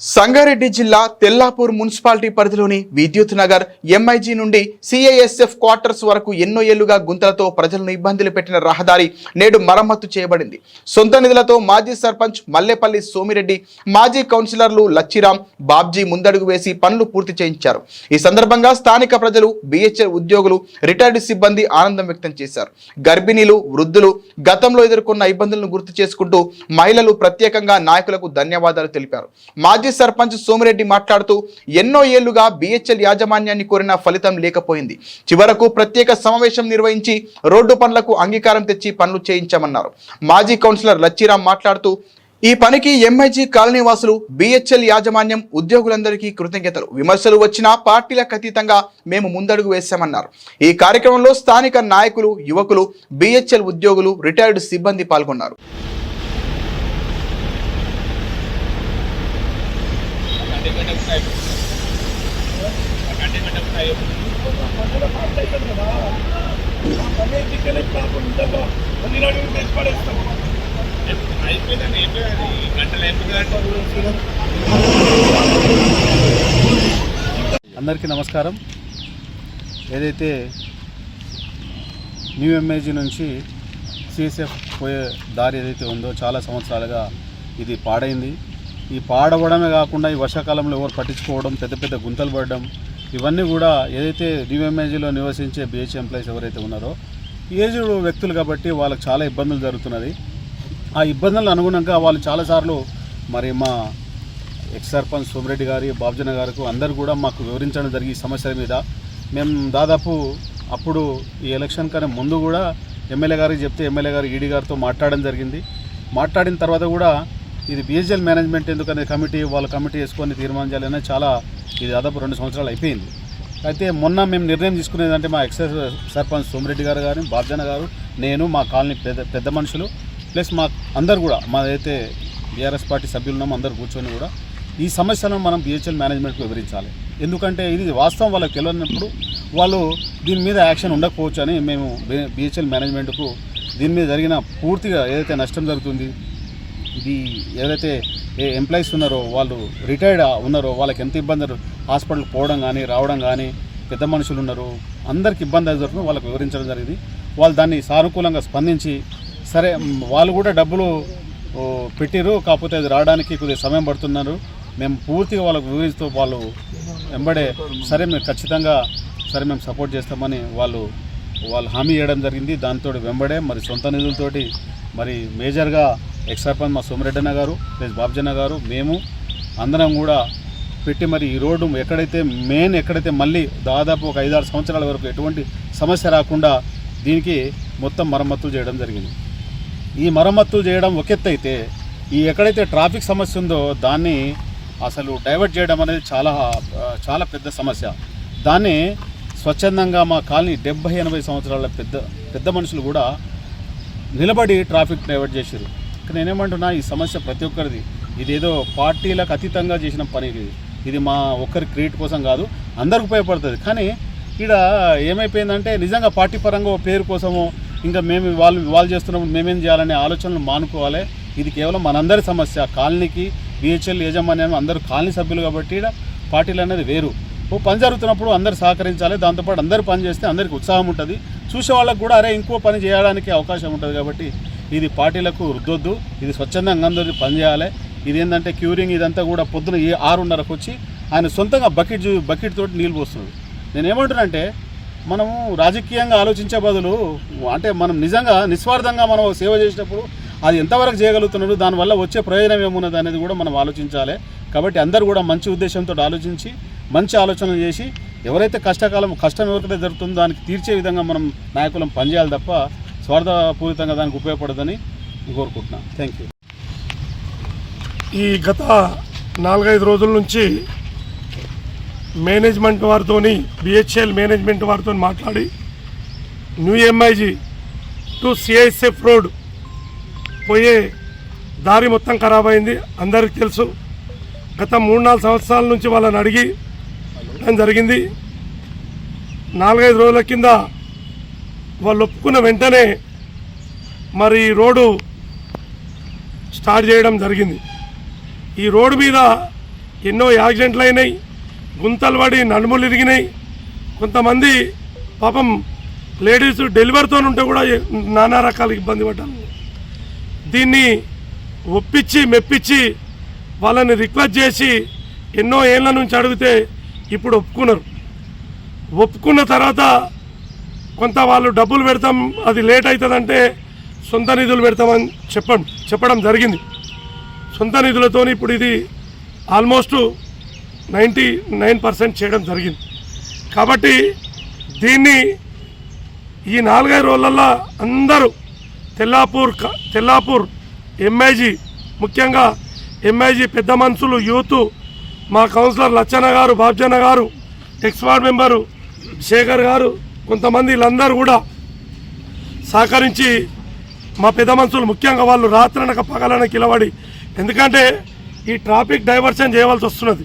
సంగారెడ్డి జిల్లా తెల్లాపూర్ మున్సిపాలిటీ పరిధిలోని విద్యుత్ నగర్ ఎంఐజీ నుండి సిఐఎస్ఎఫ్ క్వార్టర్స్ వరకు ఎన్నో ఏళ్ళుగా గుంతలతో ప్రజలను ఇబ్బందులు పెట్టిన రహదారి నేడు మరమ్మతు చేయబడింది. సొంత నిధులతో మాజీ సర్పంచ్ మల్లెపల్లి సోమిరెడ్డి మాజీ కౌన్సిలర్లు లచ్చిరాం బాబ్జీ ముందడుగు వేసి పనులు పూర్తి చేయించారు. ఈ సందర్భంగా స్థానిక ప్రజలు బిహెచ్ఎల్ ఉద్యోగులు రిటైర్డ్ సిబ్బంది ఆనందం వ్యక్తం చేశారు. గర్భిణీలు వృద్ధులు గతంలో ఎదుర్కొన్న ఇబ్బందులను గుర్తు చేసుకుంటూ మహిళలు ప్రత్యేకంగా నాయకులకు ధన్యవాదాలు తెలిపారు. మాజీ సర్పంచ్ సోమిరెడ్డి మాట్లాడుతూ ఎన్నో ఏళ్ళుగా బిహెచ్ఎల్ యాజమాన్యాన్ని కోరిన ఫలితం లేకపోయింది. చివరకు ప్రత్యేక సమావేశం నిర్వహించి రోడ్డు పనులకు అంగీకారం తెచ్చి పనులు చేయించామన్నారు. మాజీ కౌన్సిలర్ లచ్చిరామ్ మాట్లాడుతూ ఈ పనికి ఎంఐజీ కాలనీ వాసులు బిహెచ్ఎల్ యాజమాన్యం ఉద్యోగులందరికీ కృతజ్ఞతలు. విమర్శలు వచ్చినా పార్టీలకు అతీతంగా మేము ముందడుగు వేశామన్నారు. ఈ కార్యక్రమంలో స్థానిక నాయకులు యువకులు బిహెచ్ఎల్ ఉద్యోగులు రిటైర్డ్ సిబ్బంది పాల్గొన్నారు. అయిపోయిందండి అయిపోయింది గంటలు అందరికీ నమస్కారం. ఏదైతే న్యూ ఎంఏజీ నుంచి సిఎస్ఎఫ్ పోయే దారి ఏదైతే ఉందో చాలా సంవత్సరాలుగా ఇది పాడైంది. ఈ పాడవడమే కాకుండా ఈ వర్షాకాలంలో ఎవరు పట్టించుకోవడం పెద్ద పెద్ద గుంతలు పడడం ఇవన్నీ కూడా ఏదైతే న్యూ నివసించే బిహెచ్ ఎంప్లాయీస్ ఎవరైతే ఉన్నారో ఏజ్డ్ వ్యక్తులు కాబట్టి వాళ్ళకి చాలా ఇబ్బందులు జరుగుతున్నది. ఆ ఇబ్బందులను అనుగుణంగా వాళ్ళు చాలాసార్లు మరి మా ఎక్స్ సర్పంచ్ సోమిరెడ్డి గారి బాబుజన గారికి అందరు కూడా మాకు వివరించడం జరిగి ఈ సమస్యల మీద. మేము దాదాపు అప్పుడు ఈ ఎలక్షన్ కన్నా ముందు కూడా ఎమ్మెల్యే గారికి చెప్తే ఎమ్మెల్యే గారు ఈడీ గారితో మాట్లాడడం జరిగింది. మాట్లాడిన తర్వాత కూడా ఇది బిఎస్ఎల్ మేనేజ్మెంట్ ఎందుకనే కమిటీ వాళ్ళ కమిటీ వేసుకొని తీర్మానం చేయాలనే చాలా ఇది దాదాపు రెండు సంవత్సరాలు అయిపోయింది. అయితే మొన్న మేము నిర్ణయం తీసుకునేదంటే మా ఎక్సైజ్ సర్పంచ్ సోమిరెడ్డి గారు గారు బాబ్జన గారు నేను మా కాలనీ పెద్ద పెద్ద మనుషులు ప్లస్ మా అందరు కూడా మా అయితే బీఆర్ఎస్ పార్టీ సభ్యులు ఉన్నాము అందరు కూర్చొని కూడా ఈ సమస్యలను మనం బిహెచ్ఎల్ మేనేజ్మెంట్కి వివరించాలి. ఎందుకంటే ఇది వాస్తవం వాళ్ళకి తెలియనప్పుడు వాళ్ళు దీని మీద యాక్షన్ ఉండకపోవచ్చు అని మేము బిహెచ్ఎల్ మేనేజ్మెంట్కు దీని మీద జరిగిన పూర్తిగా ఏదైతే నష్టం జరుగుతుంది ఇది ఏదైతే ఏ ఎంప్లాయీస్ ఉన్నారో వాళ్ళు రిటైర్డ్ ఉన్నారో వాళ్ళకి ఎంత ఇబ్బంది హాస్పిటల్కి పోవడం కానీ రావడం కానీ పెద్ద మనుషులు ఉన్నారు అందరికి ఇబ్బంది అది జరుగుతుంది వాళ్ళకి వివరించడం జరిగింది. వాళ్ళు దాన్ని సానుకూలంగా స్పందించి సరే వాళ్ళు కూడా డబ్బులు పెట్టిరు కాకపోతే అది రావడానికి కొద్దిగా సమయం పడుతున్నారు. మేము పూర్తిగా వాళ్ళకు వివరిస్తూ వాళ్ళు వెంబడే సరే మేము ఖచ్చితంగా సరే మేము సపోర్ట్ చేస్తామని వాళ్ళు వాళ్ళు హామీ ఇవ్వడం జరిగింది. దాంతో వెంబడే మరి సొంత నిధులతోటి మరి మేజర్గా ఎక్స్ సర్పంచ్ మా సోమిరెడ్డన్న గారు ప్లస్ బాబ్జన్న గారు మేము అందరం కూడా పెట్టి మరి ఈ రోడ్డు ఎక్కడైతే మెయిన్ ఎక్కడైతే మళ్ళీ దాదాపు ఒక ఐదారు సంవత్సరాల వరకు ఎటువంటి సమస్య రాకుండా దీనికి మొత్తం మరమ్మతులు చేయడం జరిగింది. ఈ మరమ్మతులు చేయడం ఒక ఈ ఎక్కడైతే ట్రాఫిక్ సమస్య ఉందో దాన్ని అసలు డైవర్ట్ చేయడం అనేది చాలా చాలా పెద్ద సమస్య. దాన్ని స్వచ్ఛందంగా మా కాలనీ డెబ్బై ఎనభై సంవత్సరాల పెద్ద పెద్ద మనుషులు కూడా నిలబడి ట్రాఫిక్ డైవర్ట్ చేశారు. కానీ నేనేమంటున్నా ఈ సమస్య ప్రతి ఒక్కరిది. ఇదేదో పార్టీలకు అతీతంగా చేసిన పని ఇది. ఇది మా ఒక్కరి క్రియేట్ కోసం కాదు అందరికి ఉపయోగపడుతుంది. కానీ ఇక్కడ ఏమైపోయిందంటే నిజంగా పార్టీ పరంగా పేరు కోసమో ఇంకా మేము వాళ్ళు వాళ్ళు చేస్తున్నప్పుడు మేమేం చేయాలనే ఆలోచనలు మానుకోవాలి. ఇది కేవలం మనందరి సమస్య. కాలనీకి బిహెచ్ఎల్ యాజమాన్యం అందరూ కాలనీ సభ్యులు కాబట్టి ఈడ పార్టీలు అనేది వేరు. పని జరుగుతున్నప్పుడు అందరు సహకరించాలి దాంతోపాటు అందరు పని చేస్తే అందరికి ఉత్సాహం ఉంటుంది. చూసే వాళ్ళకు కూడా అరే ఇంకో పని చేయడానికి అవకాశం ఉంటుంది కాబట్టి ఇది పార్టీలకు రుద్దొద్దు ఇది స్వచ్ఛందంగా అందరూ పని చేయాలి. ఇది ఏంటంటే క్యూరింగ్ ఇదంతా కూడా పొద్దున ఏ ఆరున్నరకు వచ్చి ఆయన సొంతంగా బకెట్ బకెట్ తోటి నీళ్ళు పోస్తుంది నేనేమంటున్నానంటే మనము రాజకీయంగా ఆలోచించే బదులు అంటే మనం నిజంగా నిస్వార్థంగా మనం సేవ చేసినప్పుడు అది ఎంతవరకు చేయగలుగుతున్నారు దానివల్ల వచ్చే ప్రయోజనం ఏమున్నది అనేది కూడా మనం ఆలోచించాలి. కాబట్టి అందరూ కూడా మంచి ఉద్దేశంతో ఆలోచించి మంచి ఆలోచనలు చేసి ఎవరైతే కష్టకాలం కష్టం ఎవరికైతే జరుగుతుందో దానికి తీర్చే విధంగా మనం నాయకులం పనిచేయాలి తప్ప స్వార్థపూరితంగా దానికి ఉపయోగపడదని కోరుకుంటున్నాను. థ్యాంక్ యూ ఈ గత నాలుగైదు రోజుల నుంచి మేనేజ్మెంట్ వారితోని బిహెచ్ఎల్ మేనేజ్మెంట్ వారితో మాట్లాడి new MIG to CISF road పోయే దారి మొత్తం ఖరాబ్ అయింది. అందరికీ తెలుసు. గత మూడు నాలుగు సంవత్సరాల నుంచి వాళ్ళని అడిగి చేయడం జరిగింది. నాలుగైదు రోజుల కింద వాళ్ళు ఒప్పుకున్న వెంటనే మరి ఈ రోడ్డు స్టార్ట్ చేయడం జరిగింది. ఈ రోడ్డు మీద ఎన్నో యాక్సిడెంట్లు అయినాయి గుంతలు పడి నడుములు ఇరిగినాయి. కొంతమంది పాపం లేడీస్ డెలివరీతో ఉంటే కూడా నానా రకాల ఇబ్బంది పడ్డారు. దీన్ని ఒప్పించి మెప్పించి వాళ్ళని రిక్వెస్ట్ చేసి ఎన్నో ఏళ్ళ నుంచి అడిగితే ఇప్పుడు ఒప్పుకున్నారు. ఒప్పుకున్న తర్వాత కొంత వాళ్ళు డబ్బులు పెడతాం అది లేట్ అవుతుందంటే సొంత నిధులు పెడతామని చెప్పడం చెప్పడం జరిగింది. సొంత నిధులతో ఇప్పుడు ఇది ఆల్మోస్ట్ నైంటీ నైన్ పర్సెంట్ చేయడం జరిగింది. కాబట్టి దీన్ని ఈ నాలుగైదు రోజులల్లో అందరూ తెల్లాపూర్ క- తెల్లాపూర్ ఎంఐజీ ముఖ్యంగా ఎంఐజీ పెద్ద మనుషులు యూత్ మా కౌన్సిలర్ లచ్చన్న గారు బాబ్జన్న గారు ఎక్స్ వార్డ్ మెంబరు శేఖర్ గారు కొంతమంది వీళ్ళందరూ కూడా సహకరించి మా పెద్ద మనుషులు ముఖ్యంగా వాళ్ళు రాత్రనక పగలనక కిలబడి ఎందుకంటే ఈ ట్రాఫిక్ డైవర్షన్ చేయవలసి వస్తున్నది.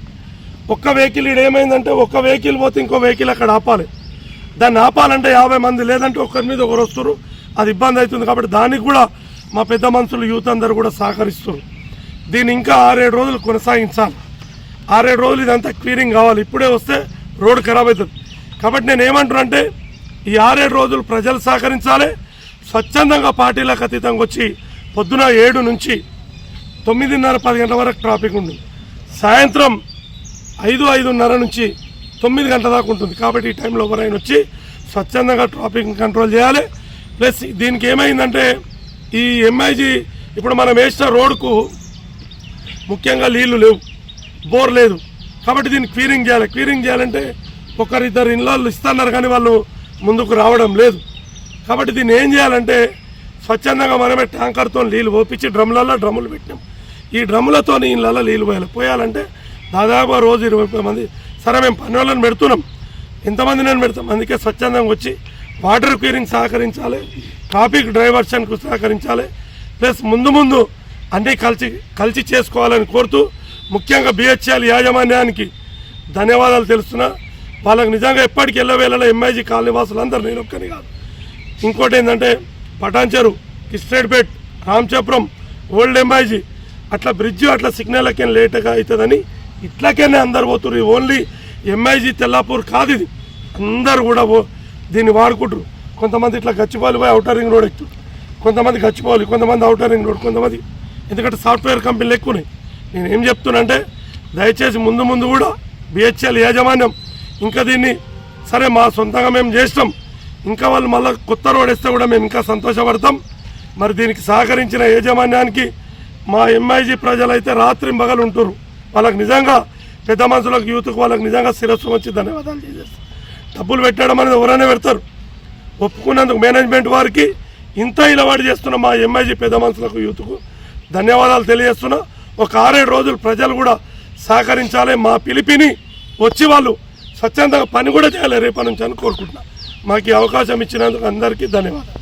ఒక్క వెహికల్ ఈడ ఏమైందంటే ఒక్క వెహికల్ పోతే ఇంకో వెహికల్ అక్కడ ఆపాలి. దాన్ని ఆపాలంటే యాభై మంది లేదంటే ఒకరి మీద ఒకరు వస్తారు. అది ఇబ్బంది అవుతుంది కాబట్టి దానికి కూడా మా పెద్ద మనుషులు యూత్ అందరూ కూడా సహకరిస్తారు దీన్ని ఇంకా ఆరేడు రోజులు కొనసాగించాలి. ఆరేడు రోజులు ఇదంతా క్లీనింగ్ కావాలి. ఇప్పుడే వస్తే రోడ్ ఖరాబ్ అవుతుంది. కాబట్టి నేను ఏమంటున్నానంటే ఈ ఆరేడు రోజులు ప్రజలు సహకరించాలి. స్వచ్ఛందంగా పార్టీలకు అతీతంగా వచ్చి పొద్దున ఏడు నుంచి తొమ్మిదిన్నర పది గంటల వరకు ట్రాఫిక్ ఉంటుంది. సాయంత్రం ఐదు ఐదున్నర నుంచి తొమ్మిది గంటల దాకా ఉంటుంది. కాబట్టి ఈ టైంలో ఎవరైనా వచ్చి స్వచ్ఛందంగా ట్రాఫిక్ కంట్రోల్ చేయాలి. ప్లస్ దీనికి ఏమైందంటే ఈ ఎంఐజీ ఇప్పుడు మనం వేసిన రోడ్కు ముఖ్యంగా నీళ్ళు లేవు. బోర్ లేదు. కాబట్టి దీన్ని క్లీనింగ్ చేయాలి. క్లీనింగ్ చేయాలంటే ఒకరిద్దరు ఇళ్ళు ఇస్తున్నారు కానీ వాళ్ళు ముందుకు రావడం లేదు. కాబట్టి దీన్ని ఏం చేయాలంటే స్వచ్ఛందంగా మనమే ట్యాంకర్తో నీళ్ళు పోపించి డ్రమ్లలో డ్రమ్ములు పెట్టినాం. ఈ డ్రమ్ములతో ఇళ్ళల్లో నీళ్ళు పోయాలి. పోయాలంటే దాదాపు రోజు ఇరవై మంది. సరే మేము పని వాళ్ళని పెడుతున్నాం. ఎంతమంది నేను పెడతాం? అందుకే స్వచ్ఛందంగా వచ్చి వాటర్ క్యూరింగ్ సహకరించాలి. ట్రాఫిక్ డైవర్షన్కు సహకరించాలి. ప్లస్ ముందు ముందు అన్నీ కలిసి కలిసి చేసుకోవాలని కోరుతూ ముఖ్యంగా బిహెచ్ఎల్ యాజమాన్యానికి ధన్యవాదాలు తెలుస్తున్నా. వాళ్ళకి నిజంగా ఎప్పటికి వెళ్ళవేళలో ఎంఐజీ కాలనీ వాసులందరూ నేను ఒక్కని కాదు. ఇంకోటి ఏంటంటే పటాన్చెరు కిస్టేట్పేట్ రామచపురం ఓల్డ్ ఎంఐజీ అట్లా బ్రిడ్జ్ అట్లా సిగ్నల్కే లేట్గా అవుతుందని ఇట్లాకేనే అందరు పోతున్నారు ఓన్లీ ఎంఐజీ తెల్లాపూర్ కాదు ఇది. అందరు కూడా దీన్ని వాడుకుంటారు కొంతమంది ఇట్లా గచ్చిపోవాలి పోయి అవుటర్ రింగ్ రోడ్ ఎక్కుతారు కొంతమంది గచ్చిపోవాలి కొంతమంది అవుటర్ రింగ్ రోడ్ కొంతమంది ఎందుకంటే సాఫ్ట్వేర్ కంపెనీలు ఎక్కువ ఉన్నాయి నేను ఏం చెప్తున్నా దయచేసి ముందు ముందు కూడా బిహెచ్ఎల్ యాజమాన్యం ఇంకా దీన్ని సరే మా సొంతంగా మేము చేస్తాం ఇంకా వాళ్ళు మళ్ళీ కొత్త రోడ్ వేస్తే కూడా మేము ఇంకా సంతోషపడతాం. మరి దీనికి సహకరించిన యాజమాన్యానికి మా ఎంఐజీ ప్రజలైతే రాత్రి మగలు ఉంటారు వాళ్ళకి నిజంగా పెద్ద మనుషులకు యూత్కు వాళ్ళకి నిజంగా శిరస్సు వచ్చి ధన్యవాదాలు చేసేస్తాం. డబ్బులు పెట్టడం అనేది ఎవరైనా పెడతారు. ఒప్పుకున్నందుకు మేనేజ్మెంట్ వారికి ఇంత ఇలవాటు చేస్తున్న మా ఎంఐజీ పెద్ద మనుషులకు యూత్కు ధన్యవాదాలు తెలియజేస్తున్నా. ఒక ఆరేడు రోజులు ప్రజలు కూడా సహకరించాలి. మా పిలిపిని వచ్చి వాళ్ళు స్వచ్ఛందంగా పని కూడా చేయాలి. రేపటి నుంచి అని కోరుకుంటున్నాను మాకు ఈ అవకాశం ఇచ్చినందుకు అందరికీ ధన్యవాదాలు.